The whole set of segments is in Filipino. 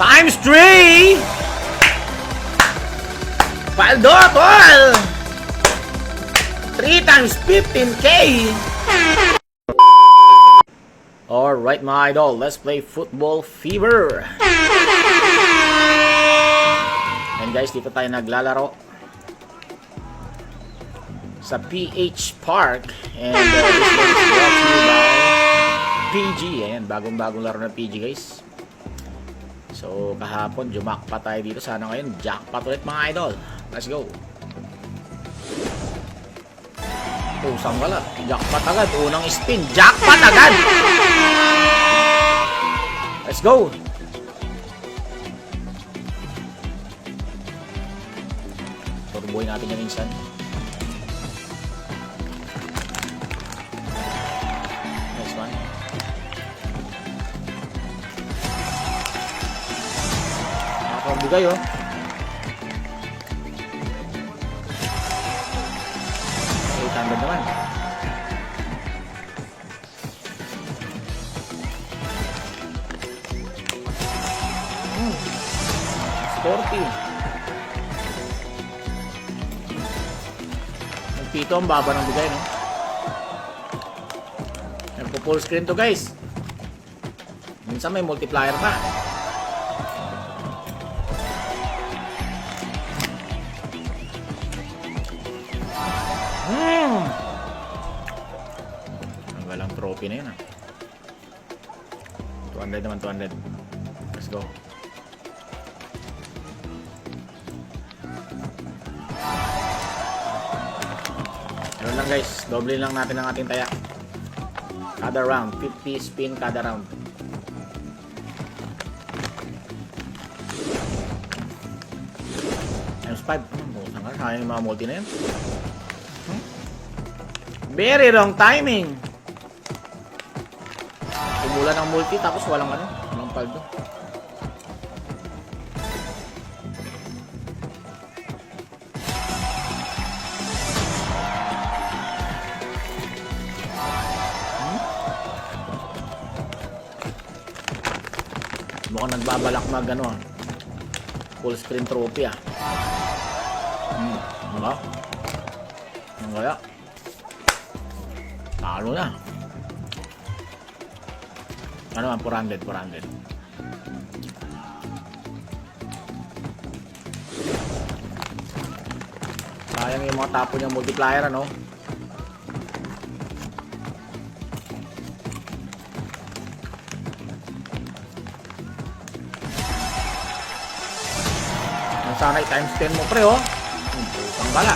Times 3! Paldo, tol! 3 times 15k! Alright mga idol, let's play Football Fever! And guys, dito tayo naglalaro sa PH Park. And uh, this one is PG. Ayan, bagong-bagong laro ng PG guys. So, kahapon, jumakpa tayo dito. Sana ngayon, jackpot ulit mga idol. Let's go. Pusang wala. Jackpot agad. Unang spin. Jackpot agad! Let's go! Turboy natin yan minsan. Oh. Okay, tanda naman. Hmm. Sporty. Nagpito ang baba ng bigay, no? Nagpo-full screen to, guys. Minsan may multiplier pa. Hmm. Ang galang trophy na yun, ah. 200 naman, 200. Let's go. Ano lang guys, doble lang natin ang ating taya. Kada round, 50 spin kada round. Times 5. Hmm, butang ka, sayang yung mga multi na yan. Hmm? Very wrong timing. Umula ng multi tapos walang ano, walang paldo. Mukhang nagbabalak mag ano ah. Full screen trophy ah. Hmm. Diba? Ano kaya? Talo na. Ano man, 400, 400. Sayang yung mga tapo niya multiplier ano. Ang sana times 10 mo pre oh. Putang bala.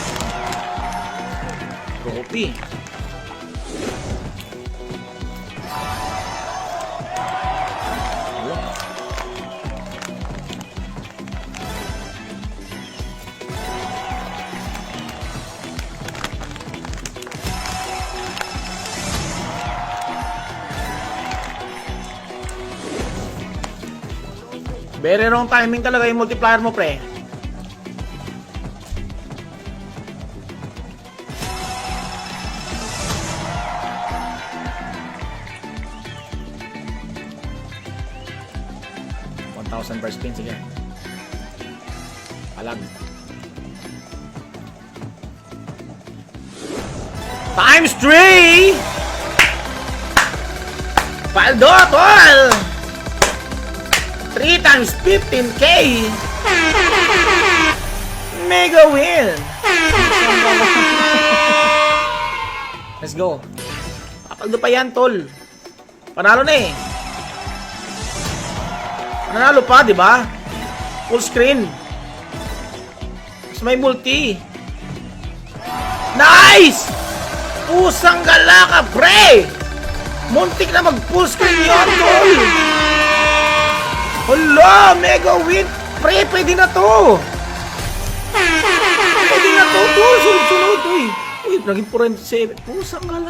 Trophy. Very wrong timing talaga yung multiplier mo, pre. Thousand per spin, sige. Alag. Times 3! Paldo, tol! 3 times 15k! Mega win! Let's go. Kapaldo pa yan, tol. Panalo na eh. Panalo pa, di ba? Full screen. Mas may multi. Nice! Pusang gala ka, pre! Muntik na mag full screen yun, tol! Hala! Mega win! Pre, pwede na to! Pwede na to, tol! Sunod-sunod, uy! Uy, naging 47. Pusang gala.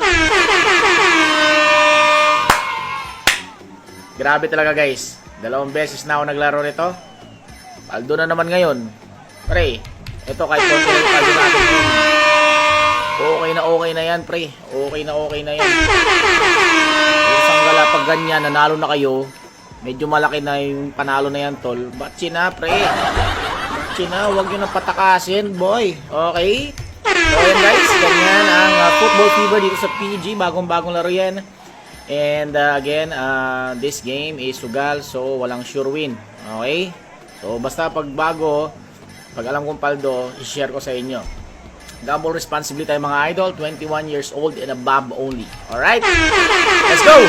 Grabe talaga, guys. Dalawang beses na ako naglaro nito. Paldo na naman ngayon. Pre, ito kahit konti lang yung paldo natin. Okay na okay na yan, pre. Okay na okay na yan. Yung sanggala pag ganyan, nanalo na kayo, Medyo malaki na yung panalo na yan, tol. Batsi na, pre. Batsi na, huwag nyo na patakasin, boy. Okay? So, ayan guys, ganyan ang uh, football fever dito sa PG. Bagong-bagong laro yan. And uh, again, uh, this game is sugal, so walang sure win. Okay? So, basta pag bago, pag alam kong paldo, i-share ko sa inyo. Gamble responsibly tayo mga idol, 21 years old and above only. Alright? Let's go!